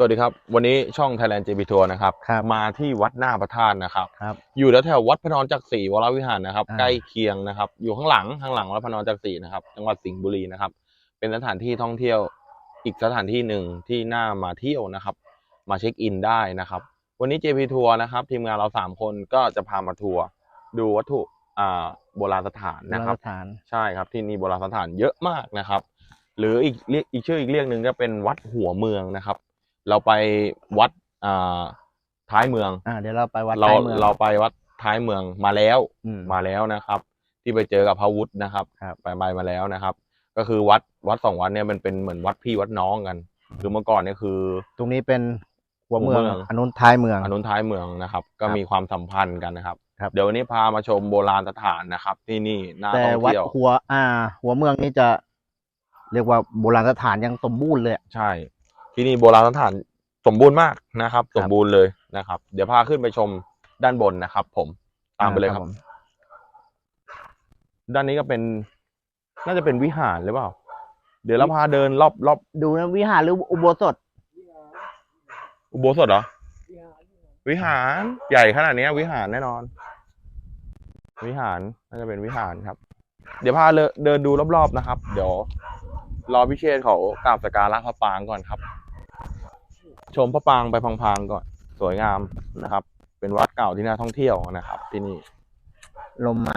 สวัสดีครับ วันนี้ช่อง Thailand JP Tour นะครับ ครับมาที่วัดหน้าพระธาตุนะครับ ครับ อยู่แถวๆวัดพระนอนจักรีวรวิหารนะครับ อ่า ใกล้เคียงนะครับ อยู่ข้างหลังข้างหลังวัดพระนอนจักรีนะครับ จังหวัดสิงห์บุรีนะครับ เป็นสถานที่ท่องเที่ยวอีกสถานที่หนึ่งที่น่ามาเที่ยวนะครับ มาเช็คอินได้นะครับ วันนี้ JP Tour นะครับ ทีมงานเราสามคนก็จะพามาทัวร์ดูวัตถุอ่าโบราณสถานนะครับโบาณสถาน ใช่ครับที่นี่โบราณสถานเยอะมากนะครับ หรืออีกเรียกอีกชื่ออีกเรียกหนึ่งก็เป็นวัดหัวเมืองนะครับ เราไปวัดอ่าท้ายเมืองอ่าเดี๋ยวเราไปวัดเราท้ายเมือง เราไปวัดท้ายเมืองมาแล้วอืม มาแล้วนะครับ ที่ไปเจอกับพระวุฒินะครับ ครับ ไปไปมาแล้วนะครับ ก็คือวัดวัดสองวัดเนี่ยมันเป็นเหมือนวัดพี่วัดน้องกัน คือเมื่อก่อนเนี่ยคือ ตรงนี้เป็นหัวเมืองหัวเมืองอันนู้นท้ายเมือง อนุนท้ายเมืองนะครับ ก็ครับมีความสัมพันธ์กันนะครับ ครับ เดี๋ยววันนี้พามาชมโบราณสถานนะครับ ที่นี่น่าแต่ท่องวัดเที่ยวหัวอ่า หัวเมืองนี่จะ เรียกว่าโบราณสถานยังสมบูรณ์เลยอะใช่ ที่นี่โบราณสถานสมบูรณ์มากนะครับครับ สมบูรณ์เลยนะครับ เดี๋ยวพาขึ้นไปชมด้านบนนะครับ ผมตามไปเลยครับผมด้านนี้ก็เป็น น่าจะเป็นวิหารหรือเปล่า เดี๋ยวเราพาเดินรอบรอบดูนะวิหารหรืออุโบสถ อุโบสถเหรอ วิหารใหญ่ขนาดเนี้ยวิหารแน่นอน วิหารน่าจะเป็นวิหารครับ เดี๋ยวพาเลเดินดูรอบๆนะครับ เดี๋ยวรอพิเชษเขากราบสักการะพระปางก่อนครับ ชมพระปางไปพังๆก่อน สวยงามนะครับ เป็นวัดเก่าที่น่าท่องเที่ยวนะครับ ที่นี่ลมมา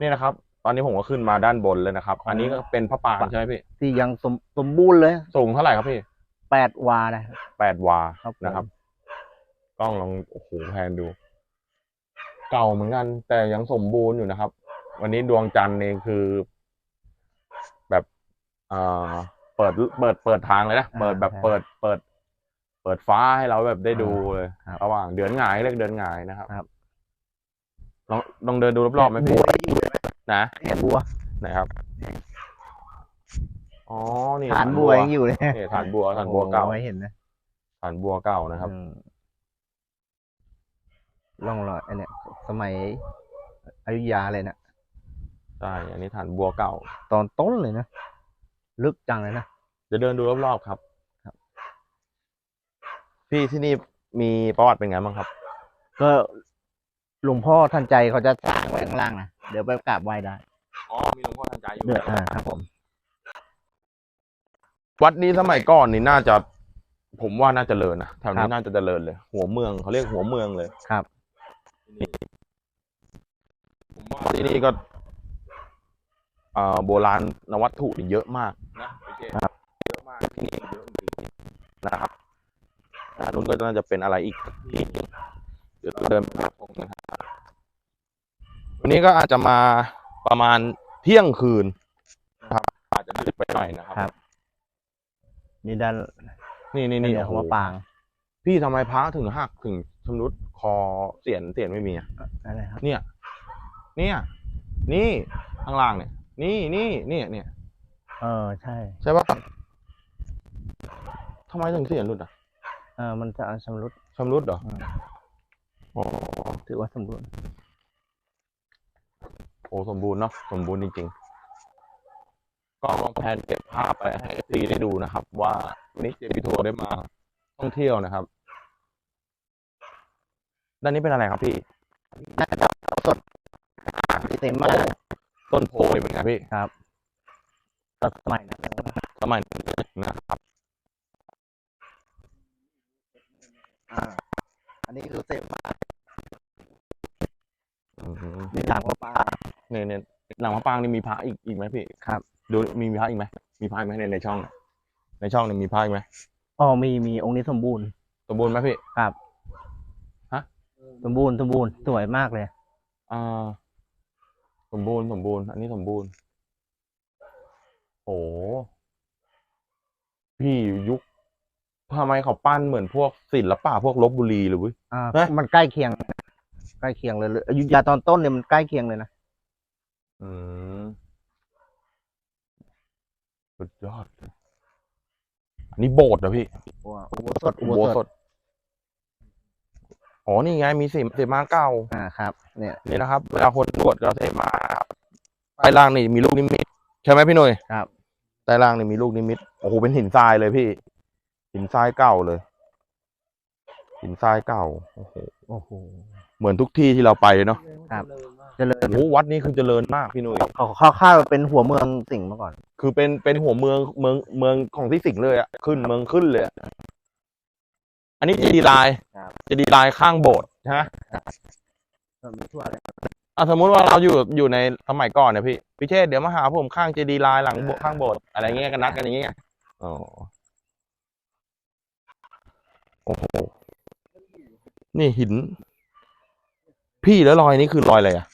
นี่นะครับ ตอนนี้ผมก็ขึ้นมาด้านบนเลยนะครับ อันนี้ก็เป็นพระปางใช่ไหมพี่ที่ยังสมสมบูรณ์เลย สูงเท่าไหร่ครับพี่แปดวานะแปดวาครับผมนะครับกล้องลองโอ้โหแพนดู เก่าเหมือนกัน แต่ยังสมบูรณ์อยู่นะครับ วันนี้ดวงจันทร์เองคือ แบบเอ่อ เปิดเปิดเปิดทางเลยนะเปิดแบบเปิดเปิด เปิดฟ้าให้เราแบบได้ดูเลยครับระหว่างเดือนหงายเรียกเดือนหงายนะครับครับลองลองเดินดูรอบๆไหมพี่บัวอยู่เลยนะเนี่ยบัวไหนครับอ๋อนี่ฐานบัวยังอยู่เลยนี่ฐานบัวฐานบัวเก่าโอ้ไม่เห็นนะฐานบัวเก่านะครับอืมร่องรอยอันเนี้ยสมัยอยุธยาเลยนะใช่อันนี้ฐานบัวเก่า ตอนต้นเลยนะ ลึกจังเลยนะ เดี๋ยวเดินดูรอบๆครับครับ พี่ที่นี่มีประวัติเป็นไงบ้างครับ ก็หลวงพ่อท่านใจเขาจะสร้างไว้ข้างล่างนะเดี๋ยวไปกราบไหว้ได้อ๋อมีหลวงพ่อทันใจอยู่เดืออ่าครับผม วัดนี้สมัยก่อนนี่น่าจะ ผมว่าน่าจะเจริญนะแถวครันี้บ น่าจะเจริญเลย หัวเมืองเขาเรียกหัวเมืองเลย ครับ ผมว่าที่นี่ก็เอ่อ โบราณนวัตถุนี่เยอะมากนะโอเคครับเยอะมากที่นี่เยอะจริงๆนะครับด้านนู้นก็น่าจะเป็นอะไรอีกที่หนึ่งเดี๋ยวเดินไปตรงนะครับวันนี้ก็อาจจะมาประมาณเที่ยงคืนนะครับ อาจจะดึกไปหน่อยนะครับครับนี่ด้านนี่นี่นี่นี่เดี๋ยวหัวปาง พี่ทำไมพระถึงหักถึงชำรุดคอเสียนเสียนไม่มีอะอะไรครับ เนี่ย เนี่ย นี่ข้างล่างเนี่ย นี่นี่นี่เนี่ยเออใช่ ใช่ปะทำไมถึงเสียนหลุดอะเออมันจะชำรุดชำรุดเหรออืมอ๋อถือว่าสมบูรณ์โอ้สมบูรณ์เนาะสมบูรณ์จริงๆก็ลองแพนเก็บภาพไปให้ซีได้ดูนะครับ ว่าวันนี้เจพิโทได้มาท่องเที่ยวนะครับ ด้านนี้เป็นอะไรครับพี่น่าจะเอาสดที่เต็มมาก ต้นโพนี่เป็นไงพี่ครับตัดสมัยนั้นสมัยนั้นนะครับอ่า อันนี้คือเต็มมากอืมนี่ทางหัวปางเนี่ยเนี่ยหลังพระปรางนี่มีพระอีกอีกไหมพี่ครับ ดูมีมีพระอีกไหมมีพระอีกไหมในในช่องน่ะในช่องเนี่ยมีพระอีกไหมอ๋อมีมีองค์นี้สมบูรณ์ สมบูรณ์ไหมพี่ ครับ ฮะ สมบูรณ์สมบูรณ์สวยมากเลยอ่า สมบูรณ์สมบูรณ์ อันนี้สมบูรณ์ โอ้พี่ยุคทำไมเขาปั้นเหมือนพวกศิลปะพวกลบบุรีเลยเว้ย อ่าเอ๊ะ มันใกล้เคียง ใกล้เคียงเลยอยุธยาตอนต้นเนี่ยมันใกล้เคียงเลยนะอืมสุดยอดเลยอันนี้โบสถ์เหรอพี่ว่าอุโบสถอุโบสถ อ๋อนี่ไงมีเสมเสมาเก้าอ่าครับ เนี่ยนี่นะครับเวลาคนตรวจก็เสมาครับใต้ล่างนี่มีลูกนิมิตใช่ไหมพี่หนุ่ยครับใต้ล่างนี่มีลูกนิมิตโอ้โหเป็นหินทรายเลยพี่ หินทรายเก่าเลย หินทรายเก่าโอ้โหโอ้โหเหมือนทุกที่ที่เราไปเลยเนาะครับเจริญโอ้โหวัดนี้คือเจริญมากพี่หนุ่ยเขาเขาเข้าเป็นหัวเมืองสิงห์มาก่อน คือเป็นเป็นหัวเมืองเมืองเมืองของที่สิงห์เลยอะขึ้นเมืองขึ้นเลยอะอั นนี้เจดีย์ลายครับ เจดีย์ลายข้างโบสถ์ใช่ไหมมีทั่วเลยอะสมมุติว่าเราอยู่อยู่ในสมัยก่อนเนี่ยพี่พี่เชษฐ์เดี๋ยวมาหาผมข้างเจดีย์ลายหลังโบสถ์ข้างโบสถ์อะไรเงี้ยกันนัดกันอย่างเงี้ยอ๋อโอ้โหนี่หิน พี่แล้วรอยนี้คือรอยอะไรอะ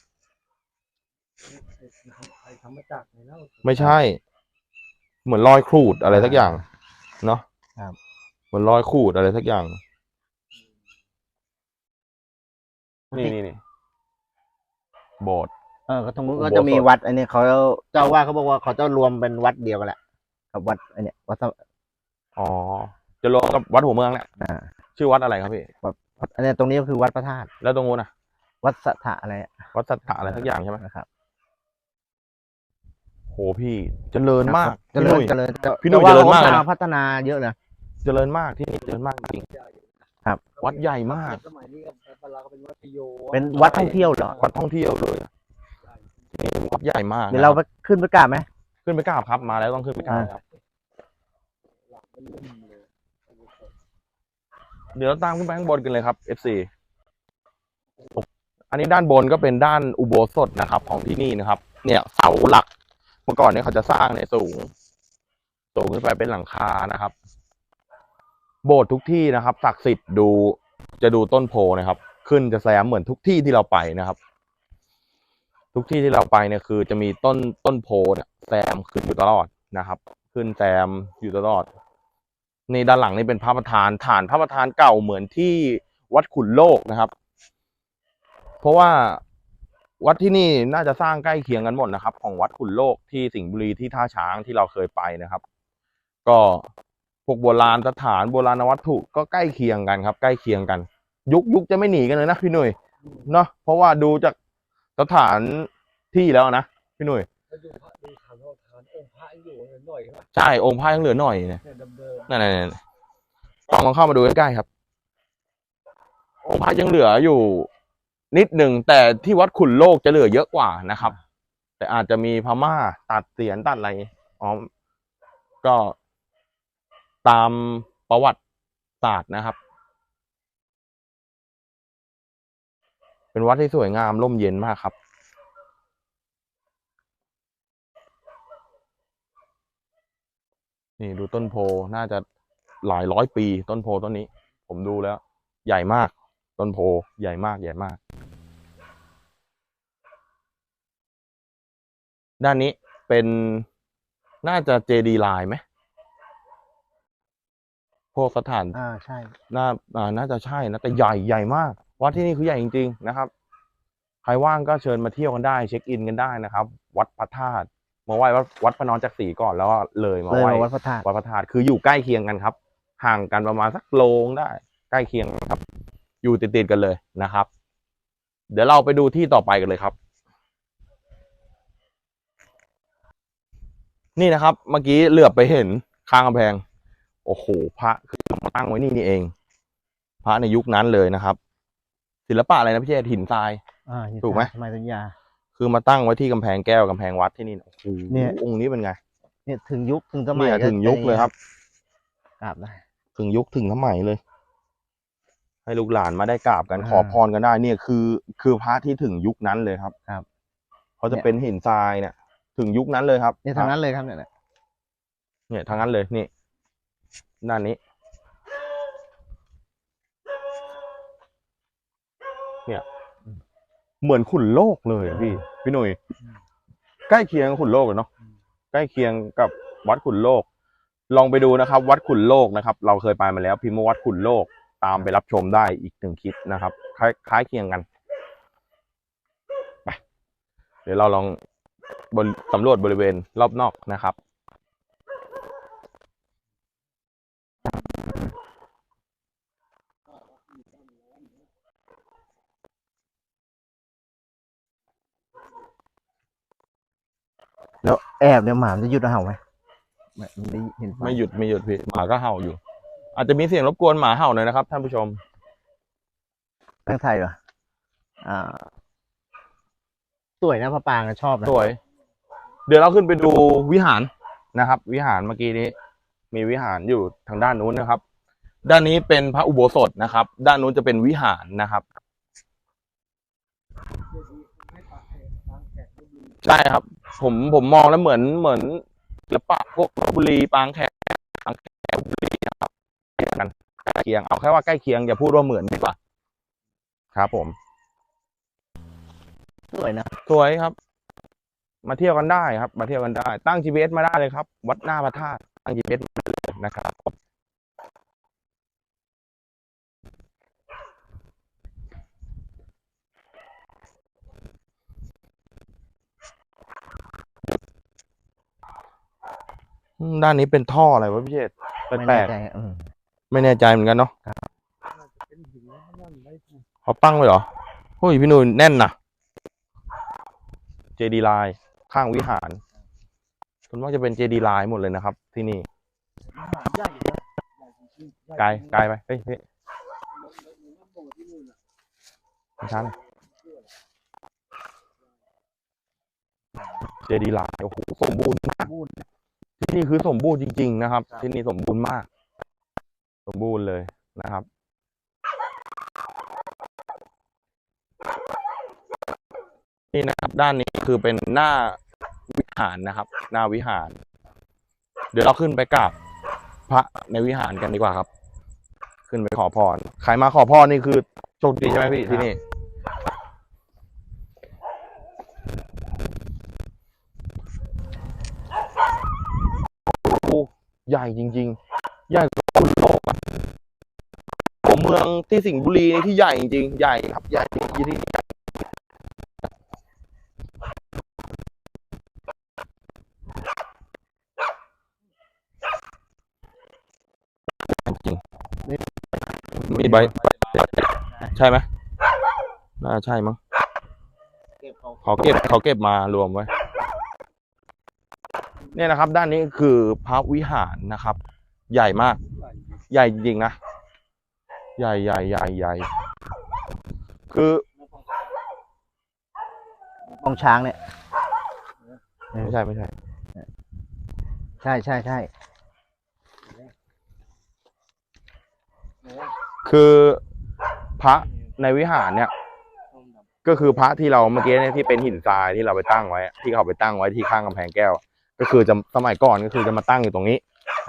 ไม่ใช่ เหมือนรอยขูดอะไรสักอย่าง เนาะครับเห มือนรอยขูดอะไรสักอย่าง นี่นี่นี่โบสถ์ เออก็ตรงนู้นอุโบก็สถจะมีวัด อันนี้เขาเจ้าว่าเขาบอกว่าเขาจะรวมเป็นวัดเดียวกันแหละกับวัดอันเนี้ยวัดสะอ๋อ จะรวมกับวัดหัวเมืองแหละอ่าชื่อวัดอะไรครับพี่ วัดอันเนี้ยตรงนี้ก็คือวัดพระธาตุแล้วตรงนู้นนะวัดสถะอะไรอะวัดสัทธะอะไรสักอย่างใช่ไหมนะครับโหพี่เจริญมากเจริญพี่หนุ่ย เจริญพี่หนุ่ยแต่ว่าเจริญมากเลยนะขพัฒนาเยอะนะ เจริญมากที่นี่เจริญมากจริง ครับ วัดใหญ่มาก สมัยนี้ก็เราก็เป็นวัดพโยเป็นวัดท่องเที่ยวเหรอวัดท่องเที่ยวเลยนี่วัดใหญ่มากเดี๋ยวเรานะคไปบขึ้นไปกราบไหมขึ้นไปกราบครับมาแล้วต้องขึ้นไปกราบครับเดี๋ยวเราตามขึ้นไปข้างบนกันเลยครับ FC อันนี้ด้านบนก็เป็นด้านอุโบสถนะครับ ของที่นี่นะครับ เนี่ยเสาหลัก เมื่อก่อนเนี่ยเขาจะสร้างเนี่ยสูงสูงขึ้นไปเป็นหลังคานะครับ โบสถ์ทุกที่นะครับศักดิ์สิทธิ์ดูจะดูต้นโพนะครับ ขึ้นจะแซมเหมือนทุกที่ที่เราไปนะครับ ทุกที่ที่เราไปเนี่ยคือ จะมีต้นต้นโพเนี่ยแซมขึ้นอยู่ตลอดนะครับ ขึ้นแซมอยู่ตลอดในด้านหลังนี่เป็นพระประธานฐานพระประธานเก่าเหมือนที่วัดขุนโลกนะครับ เพราะว่าวัดที่นี่น่าจะสร้างใกล้เคียงกันหมดนะครับ ของวัดขุนโลกที่สิงห์บุรีที่ท่าช้างที่เราเคยไปนะครับ ก็ พวกโบราณสถานโบราณวัตถุก็ใกล้เคียงกันครับ ใกล้เคียงกัน ยุคยุคจะไม่หนีกันเลยนะพี่หนุ่ยเนาะเพราะว่าดูจากสถานที่แล้วนะพี่หนุ่ยดูพระดูฐานทานองค์พระยังเหน่อยครับใช่องค์พระยังเหลือหน่อยเนี่ยนั่นนั่นๆๆลองลองเข้ามาดูใกล้ๆครับ องค์พระยังเหลืออยู่ นิดหนึ่งแต่ที่วัดขุนโลกจะเหลือเยอะกว่านะครับ แต่อาจจะมีพม่าตัดเสียนตัดอะไรอ๋อก็ ตามประวัติศาสตร์นะครับ เป็นวัดที่สวยงามร่มเย็นมากครับ นี่ดูต้นโพน่าจะหลายร้อยปีต้นโพต้นนี้ ผมดูแล้ว ใหญ่มาก ต้นโพใหญ่มากใหญ่มาก ด้านนี้เป็นน่าจะเจดีลายไหม พวกสถานอ่าใช่น่าอ่าน่าจะใช่นะแต่ใหญ่ใหญ่มากวัดที่นี่คือใหญ่จริง ๆ นะครับ ใครว่างก็เชิญมาเที่ยวกันได้เช็คอินกันได้นะครับ วัดพระธาตุมาไหว้วัดวัดพระนอนจักรีก่อนแล้วก็เลยมาเลยไหว้มาวัดพระธาตุวัดพระธาตุคืออยู่ใกล้เคียงกันครับ ห่างกันประมาณสักโลงได้ ใกล้เคียงกันครับ อยู่ติดๆกันเลยนะครับ เดี๋ยวเราไปดูที่ต่อไปกันเลยครับ นี่นะครับ เมื่อกี้เหลือบไปเห็นข้างกำแพง โอ้โหพระคือมาตั้งไว้นี่นี่เอง พระในยุคนั้นเลยนะครับ ศิลปะอะไรนะพี่เจหินทราย อ่าถูกไหม สมัยสัญญา คือมาตั้งไว้ที่กำแพงแก้วกำแพงวัดที่นี่โอ้โหเนี่ย องค์นี้เป็นไง เนี่ยถึงยุคถึงสมัยเนี่ยถึงยุคเลยครับ กราบได้ ถึงยุคถึงสมัยเลย ให้ลูกหลานมาได้กราบกันอ่าขอพรกันได้ เนี่ยคือคือพระที่ถึงยุคนั้นเลยครับครับเขาจะเป็นหินทรายเนี่ย ถึงยุคนั้นเลยครับเนี่ยทางนั้นเลยครับเนี่ยเนี่ยทางนั้นเลยนี่ ด้านนี้ เนี่ย เหมือนขุนโลกเลยอะพี่ พี่หนุ่ยใกล้เคียงกับขุนโลกเลยเนาะใกล้เคียงกับวัดขุนโลก ลองไปดูนะครับ วัดขุนโลกนะครับ เราเคยไปมาแล้ว พิมพ์ว่าวัดขุนโลกตามไปรับชมได้อีกหนึ่งคลิปนะครับ คล้ายคล้ายเคียงกันไปเดี๋ยวเราลองบนสำรวจบริเวณรอบนอกนะครับ แล้วแอบเนี่ยหมามันจะหยุดเห่าไหมไม่ไม่ได้เห็นไฟไม่หยุดไม่หยุดพี่หมาก็เห่าอยู่ อาจจะมีเสียงรบกวนหมาเห่าหน่อยนะครับ ท่านผู้ชมตั้งไทยเหรออ่า สวยนะพระปรางอะชอบนะสวย เดี๋ยวเราขึ้นไปดูวิหารนะครับ วิหารเมื่อกี้นี้ มีวิหารอยู่ทางด้านนู้นนะครับ ด้านนี้เป็นพระอุโบสถนะครับ ด้านนู้นจะเป็นวิหารนะครับใช่ครับ ผมผมมองแล้วเหมือนเหมือนศิลปะพวกลพบุรีปางแขกปางแขกลพบุรีนะครับใกล้กันใกล้เคียงเอาแค่ว่าใกล้เคียงอย่าพูดว่าเหมือนดีกว่าครับ ผมสวยนะสวยครับ มาเที่ยวกันได้ครับ มาเที่ยวกันได้ ตั้ง GPS มาได้เลยครับ วัดหน้าพระธาตุ ตั้ง GPS มาเลยนะครับอืมด้านนี้เป็นท่ออะไรวะพี่เชษฐ์ไม่แปลแน่กใจอืมๆไม่แน่ใจเหมือนกันเนาะเป็นหินแล้วนั่นไม่ถูกเขาตั้งไว้เหรอเฮ้ยพี่หนุ่ยแน่นนะเจดีไลน์ข้างวิหาร ส่วนมากจะเป็นเจดีไลน์หมดเลยนะครับ ที่นี่อาหารใหญ่นะใหญ่จริงๆใหญ่ไกลจริงๆไกลไปเฮ้ยเฮ้ยเหมือนกับโบสถ์ที่นู่นน่ะไม่ชันเจดีไลน์โอ้โหสมบูรณ์มากบูนที่นี่คือสมบูรณ์จริง ๆ นะครับ ที่นี่สมบูรณ์มาก สมบูรณ์เลยนะครับนี่นะครับด้านนี้คือเป็นหน้า วิหารนะครับ หน้าวิหาร เดี๋ยวเราขึ้นไปกราบพระในวิหารกันดีกว่าครับ ขึ้นไปขอพรใครมาขอพรนี่คือโชคดีใช่ไหมพี่ที่นี่โอ้ใหญ่จริง ๆ ใหญ่กว่าคุณโลกอะผมเมืองที่สิงห์บุรีนี่ที่ใหญ่จริงๆใหญ่ครับใหญ่ที่นี่ใหญ่จริงมี ใบใช่ไหมน่าใช่มั้งเก็บเอาเขาเก็บเขาเก็บมารวมไว้ เนี่ยนะครับ ด้านนี้คือพระวิหารนะครับ ใหญ่มาก ใหญ่จริงใหญ่จริงๆนะ ใหญ่ใหญ่ใหญ่ใหญ่คือกองช้างเนี่ย ไม่ใช่ไม่ใช่ ใช่ใช่ใช่ คือพระในวิหารเนี่ย ก็คือพระที่เราเมื่อกี้เนี่ยที่เป็นหินทรายที่เราไปตั้งไว้ ที่เขาไปตั้งไว้ที่ข้างกำแพงแก้ว ก็คือจะสมัยก่อนก็คือจะมาตั้งอยู่ตรงนี้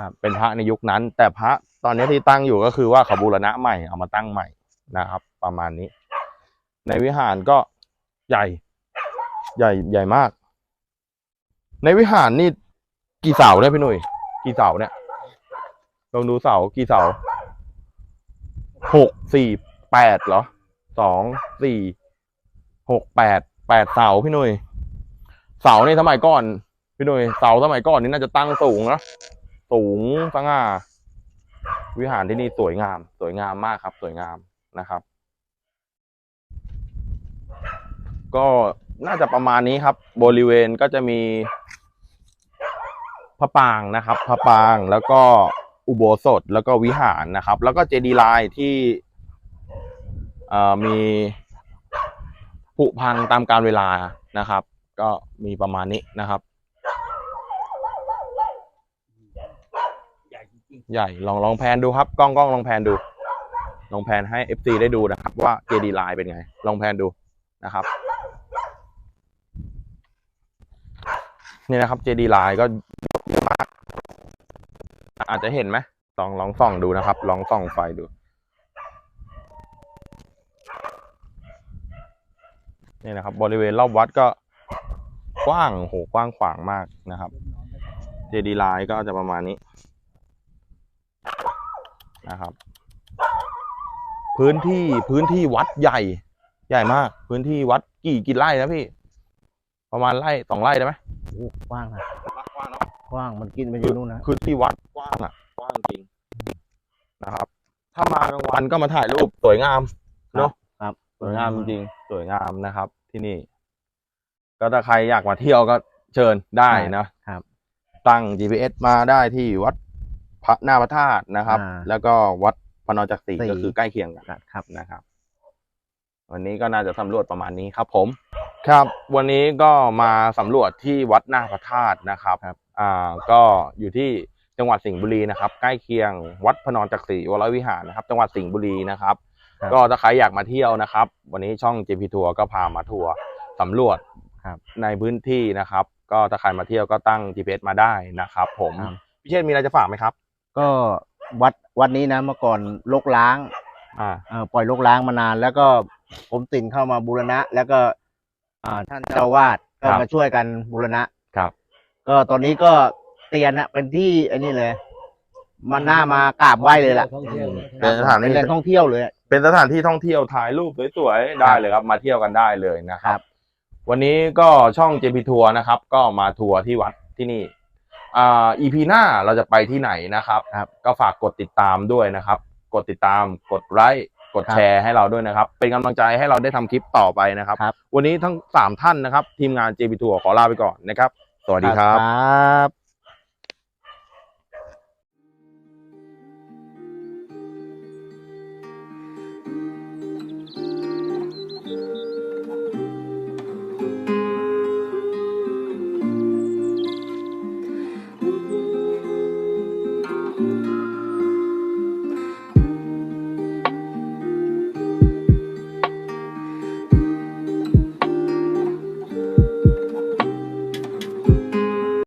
ครับเป็นพระในยุคนั้น แต่พระตอนนี้ที่ตั้งอยู่ก็คือว่าเขาบูรณะใหม่เอามาตั้งใหม่นะครับ ประมาณนี้ ในวิหารก็ใหญ่ ใหญ่ใหญ่มาก ในวิหารนี่กี่เสาเนี่ยพี่หนุ่ยกี่เสาเนี่ยลองดูเสากี่เสา หกสี่แปดเหรอสองสี่หกแปดแปดเสาพี่นุ่ยเสานี่สมัยก่อน พี่นุ่ยเสาสมัยก่อนนี่น่าจะตั้งสูงนะสูงสง่าวิหารที่นี่สวยงาม สวยงามมากครับ สวยงามนะครับ ก็น่าจะประมาณนี้ครับ บริเวณก็จะมีพระปรางนะครับพระปรางแล้วก็ อุโบสถแล้วก็วิหารนะครับ แล้วก็เจดีย์ลายที่มีผุพังตามการเวลานะครับ ก็มีประมาณนี้นะครับ ใหญ่ลองลองแพนดูครับ กล้องกล้องลองแพนดู ลองแพนให้ FC ได้ดูนะครับ ว่าเจดีไลน์เป็นไง ลองแพนดูนะครับ นี่นะครับเจดีไลน์ก็ อาจจะเห็นไหมลองลองส่องดูนะครับ ลองส่องไฟดูนี่นะครับ บริเวณรอบวัดก็กว้างโหกว้างขวางมากนะครับ เจดีไลน์ก็จะประมาณนี้นะครับ พื้นที่พื้นที่วัดใหญ่ ใหญ่มาก พื้นที่วัดกี่กี่ไร่นะพี่ ประมาณไร่สองไร่ได้ไหมกว้างนะ ว้างเนาะกว้างมันกินไปอยู่นู่นนะคือที่วัดกว้างอะกว้างจริงนะครับ ถ้ามากลางวันก็มาถ่ายรูปสวยงามเนาะครับ สวยงามจริงๆสวยงามนะครับ ที่นี่ ก็ถ้าใครอยากมาเที่ยวก็เชิญได้นะครับ ตั้ง GPS มาได้ที่วัดพระหน้าพระธาตุนะครับอ่าแล้วก็วัดพระนอนจักรีศรีก็คือใกล้เคียงกันครับนะครับ วันนี้ก็น่าจะสำรวจประมาณนี้ครับผม ครับ วันนี้ก็มาสำรวจที่วัดหน้าพระธาตุนะครับครับ อ่าก็อยู่ที่จังหวัดสิงห์บุรีนะครับ ใกล้เคียงวัดพระนอนจักรีวรวิหารนะครับ จังหวัดสิงห์บุรีนะครับ ครับ ก็ถ้าใครอยากมาเที่ยวนะครับ วันนี้ช่อง JP ทัวร์ก็พามาทัวร์สำรวจครับในพื้นที่นะครับ ก็ถ้าใครมาเที่ยวก็ตั้ง GPS มาได้นะครับ ผมครับ พี่เชษฐ์มีอะไรจะฝากไหมครับก็วัดวัดนี้นะเมื่อก่อนลกล้างอ่าเอ่อปล่อยลกล้างมานาน แล้วก็ผมตินเข้ามาบูรณะ แล้วก็อ่าท่านเจ้าวาดก็ครับมาช่วยกันบูรณะครับ ก็ตอนนี้ก็เตียนนะเป็นที่อันนี้เลย มันน่ามากราบไหว้เลยล่ะท่องเที่ยวเป็นสถานที่เป็นแหล่งท่องเที่ยวเลย เป็นสถานที่ท่องเที่ยวถ่ายรูปสวยๆได้เลยครับ มาเที่ยวกันได้เลยนะคครัรับ บ วันนี้ก็ช่อง JP ทัวร์นะครับ ก็มาทัวร์ที่วัดที่นี่อ่า EP หน้าเราจะไปที่ไหนนะครับ ครับก็ฝากกดติดตามด้วยนะครับ กดติดตามกดไลค์กดครับแชร์ให้เราด้วยนะครับ เป็นกำลังใจให้เราได้ทำคลิปต่อไปนะครับ ครับ วันนี้ทั้งสามท่านนะครับ ทีมงาน JP ทัวร์ขอลาไปก่อนนะครับ สวัสดีครับ